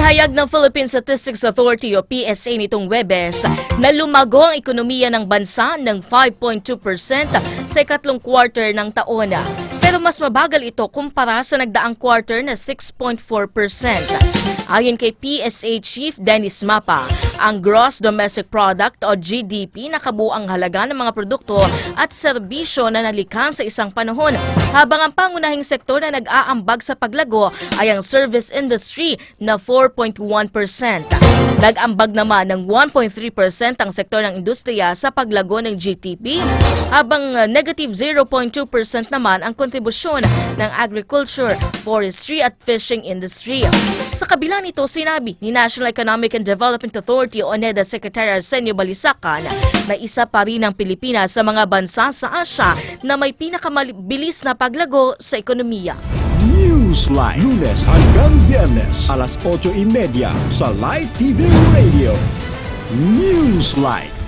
Inihayag ng Philippine Statistics Authority o PSA nitong Webes na lumago ang ekonomiya ng bansa ng 5.2% sa ikatlong quarter ng taon. Mas mabagal ito kumpara sa nagdaang quarter na 6.4%. Ayon kay PSA Chief Dennis Mapa, ang Gross Domestic Product o GDP na kabuang halaga ng mga produkto at serbisyo na nalikhan sa isang panahon, habang ang pangunahing sektor na nag-aambag sa paglago ay ang service industry na 4.1%. Nag-ambag naman ng 1.3% ang sektor ng industriya sa paglago ng GDP, habang uh, negative 0.2% naman ang kontribusyon ng agriculture, forestry at fishing industry. Sa kabila nito, sinabi ni National Economic and Development Authority o NEDA Secretary Arsenio Balisacan na isa pa rin ang Pilipinas sa mga bansa sa Asya na may pinakamabilis na paglago sa ekonomiya. Newsline. Lunes hanggang Biyernes, alas 8.30 sa Light TV Radio. Newsline.